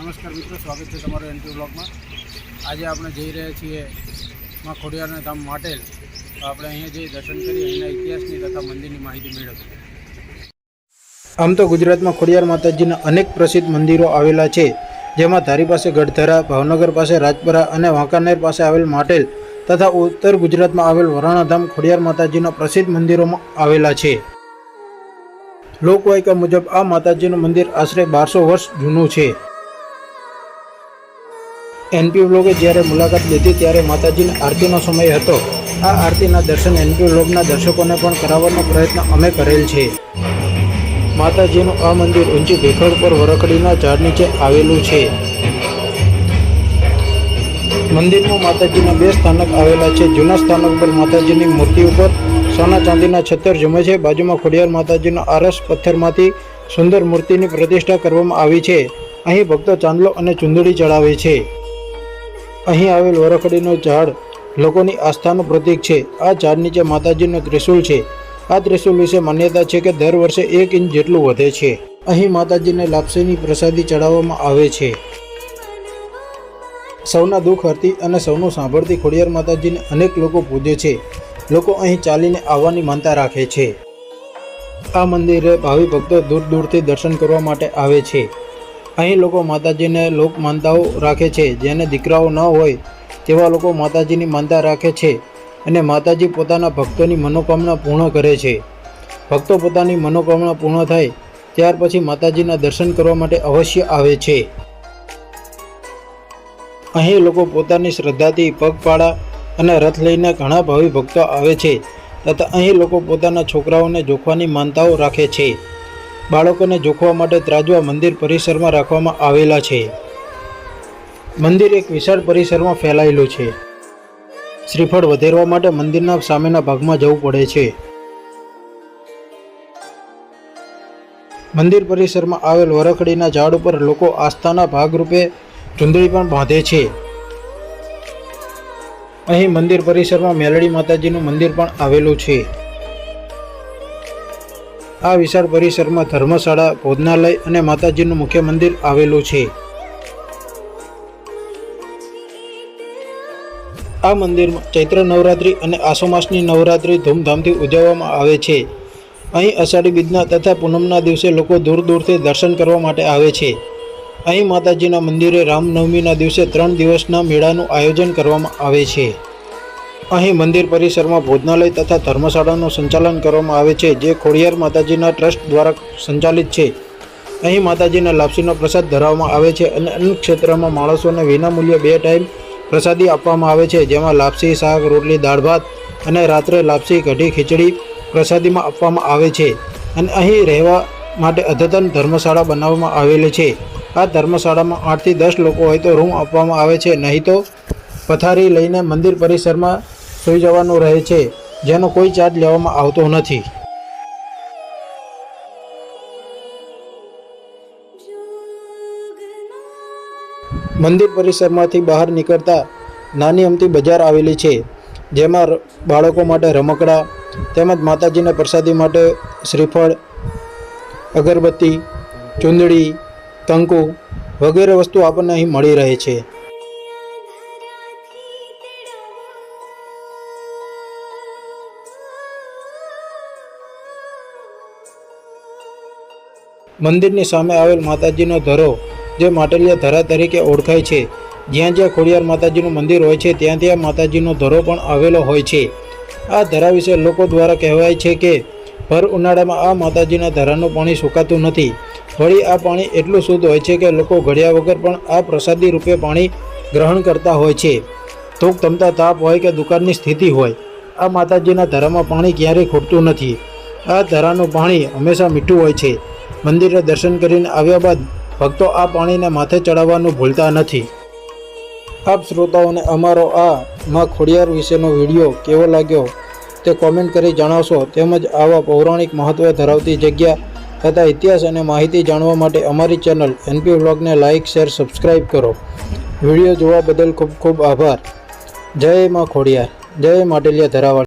નમસ્કાર મિત્રો, સ્વાગત છે તમારું એનપી બ્લોગમાં. આજે આપણે જઈ રહ્યા છીએ માં ખોડિયારના ધામ માટેલ. તો આપણે અહીંયા જઈ દર્શન કરી અહીંના ઇતિહાસની તથા મંદિરની માહિતી મેળવીએ. આમ તો ગુજરાતમાં ખોડિયાર માતાજીના અનેક પ્રસિદ્ધ મંદિરો આવેલા છે, જેમાં ધારી પાસે ગઢધરા, ભાવનગર પાસે રાજપરા અને વાંકાનેર પાસે આવેલ માટેલ તથા ઉત્તર ગુજરાતમાં આવેલ વરાણાધામ ખોડિયાર માતાજીના પ્રસિદ્ધ મંદિરોમાં આવેલા છે. લોકવાયકા મુજબ આ માતાજીનું મંદિર આશરે બારસો વર્ષ જૂનું છે. એનપી વ્લોગે જ્યારે મુલાકાત લીધી ત્યારે માતાજીની આરતીનો સમય હતો. આ આરતીના દર્શન એનપી વ્લોગના દર્શકોને પણ કરાવવાનો પ્રયત્ન અમે કરેલ છે. માતાજીનું આ મંદિર ઊંચી ભેખડ પર વરખડીના ઝાડ નીચે આવેલું છે. મંદિરમાં માતાજીના બે સ્થાનક આવેલા છે. જૂના સ્થાનક પર માતાજીની મૂર્તિ ઉપર સોના ચાંદીના છત્તર જમે છે. બાજુમાં ખોડિયાર માતાજીનો આરસ પથ્થરમાંથી સુંદર મૂર્તિની પ્રતિષ્ઠા કરવામાં આવી છે. અહીં ભક્તો ચાંદલો અને ચુંદડી ચડાવે છે. અહીં આવેલ વરખડીનો ઝાડ લોકોની આસ્થાનું પ્રતીક છે. આ ઝાડ નીચે માતાજીનું ત્રિશુલ છે. આ ત્રિશુલ વિશે માન્યતા છે કે દર વર્ષે એક ઇંચ જેટલું વધે છે. અહીં માતાજીને લાપસીની પ્રસાદી ચડાવવામાં આવે છે. સૌના દુઃખ હરતી અને સૌનું સાંભળતી ખોડિયાર માતાજીને અનેક લોકો પૂજે છે. લોકો અહીં ચાલીને આવવાની માનતા રાખે છે. આ મંદિરે ભાવિ ભક્તો દૂર દૂરથી દર્શન કરવા માટે આવે છે. અહીં લોકો માતાજીને લોક માનતાઓ રાખે છે, જેને દીકરાઓ ન હોય તેવા લોકો માતાજીની માનતા રાખે છે અને માતાજી પોતાના ભક્તોની મનોકામના પૂર્ણ કરે છે. ભક્તો પોતાની મનોકામના પૂર્ણ થાય ત્યાર પછી માતાજીના દર્શન કરવા માટે અવશ્ય આવે છે. અહીં લોકો પોતાની શ્રદ્ધાથી પગપાળા અને રથ લઈને ઘણા ભાવિ ભક્તો આવે છે, તથા અહીં લોકો પોતાના છોકરાઓને જોખવાની માનતાઓ રાખે છે. બાળકોને જોખવા માટે ત્રાજવા મંદિર પરિસરમાં રાખવામાં આવેલા છે. મંદિર એક વિશાળ પરિસરમાં ફેલાયેલું છે. શ્રીફળ વધેરવા માટે મંદિરના સામેના ભાગમાં જવું પડે છે. મંદિર પરિસરમાં આવેલ વરખડીના ઝાડ ઉપર લોકો આસ્થાના ભાગરૂપે ચુંદડી પણ બાંધે છે. અહીં મંદિર પરિસરમાં મેલડી માતાજીનું મંદિર પણ આવેલું છે. આ વિશાળ પરિસરમાં ધર્મશાળા, ભોજનાલય અને માતાજીનું મુખ્ય મંદિર આવેલું છે. આ મંદિરમાં ચૈત્ર નવરાત્રિ અને આસો માસની નવરાત્રિ ધૂમધામથી ઉજવવામાં આવે છે. અહીં અષાઢી બીજના તથા પૂનમના દિવસે લોકો દૂર દૂરથી દર્શન કરવા માટે આવે છે. અહીં માતાજીના મંદિરે રામનવમીના દિવસે ત્રણ દિવસના મેળાનું આયોજન કરવામાં આવે છે. અહીં મંદિર પરિસરમાં ભોજનાલય તથા ધર્મશાળાનું સંચાલન કરવામાં આવે છે, જે ખોડિયાર માતાજીના ટ્રસ્ટ દ્વારા સંચાલિત છે. અહીં માતાજીના લાપસીનો પ્રસાદ ધરાવવામાં આવે છે અને અન્ય ક્ષેત્રમાં માણસોને વિનામૂલ્યે બે ટાઈમ પ્રસાદી આપવામાં આવે છે, જેમાં લાપસી, શાક, રોટલી, દાળ, ભાત અને રાત્રે લાપસી, કઢી, ખીચડી પ્રસાદીમાં આપવામાં આવે છે. અને અહીં રહેવા માટે અદ્યતન ધર્મશાળા બનાવવામાં આવેલી છે. આ ધર્મશાળામાં આઠથી દસ લોકો હોય તો રૂમ આપવામાં આવે છે, નહીં તો પથારી લઈને મંદિર પરિસરમાં સૂઈ જવાનું રહે છે, જેનો કોઈ ચાર્જ લેવામાં આવતો નથી. મંદિર પરિસરમાંથી બહાર નીકળતા નાની અમતી બજાર આવેલી છે, જેમાં બાળકો માટે રમકડા, તેમજ માતાજીને પ્રસાદી માટે શ્રીફળ, અગરબત્તી, ચુંદડી કંકુ વગેરે વસ્તુ આપણને અહીં મળી રહે છે. મંદિરની સામે આવેલ માતાજીનો ધરો, જે માટેલિયા ધરા તરીકે ઓળખાય છે. જ્યાં જ્યાં ખોડિયાર માતાજીનું મંદિર હોય છે, ત્યાં ત્યાં માતાજીનો ધરો પણ આવેલો હોય છે. આ ધરા વિશે લોકો દ્વારા કહેવાય છે કે, ભર ઉનાળામાં આ માતાજીના ધરાનું પાણી સુકાતું નથી. વળી આ પાણી એટલું શુદ્ધ હોય છે કે લોકો ઘડિયા વગર પણ આ પ્રસાદી રૂપે પાણી ગ્રહણ કરતા હોય છે. ધૂપ તમતા તાપ હોય કે દુકાળની સ્થિતિ હોય, આ માતાજીના ધરામાં પાણી ક્યારેય ખૂટતું નથી. આ ધરાનું પાણી હંમેશા મીઠું હોય છે. મંદિરે દર્શન કરીને આવ્યા બાદ ભક્તો આ પાણીને માથે ચડાવવાનું ભૂલતા નથી. આપ શ્રોતાઓને અમારો આ માં ખોડિયાર વિશેનો વીડિયો કેવો લાગ્યો તે કોમેન્ટ કરી જણાવશો. તેમજ આવા પૌરાણિક મહત્વ ધરાવતી જગ્યા તથા ઇતિહાસ અને માહિતી જાણવા માટે અમારી ચેનલ એનપી વ્લોગને લાઇક શેર સબસ્ક્રાઈબ કરો. વીડિયો જોવા બદલ ખૂબ ખૂબ આભાર. જય માં ખોડિયાર. જય માટેલિયા ધરાવાળ.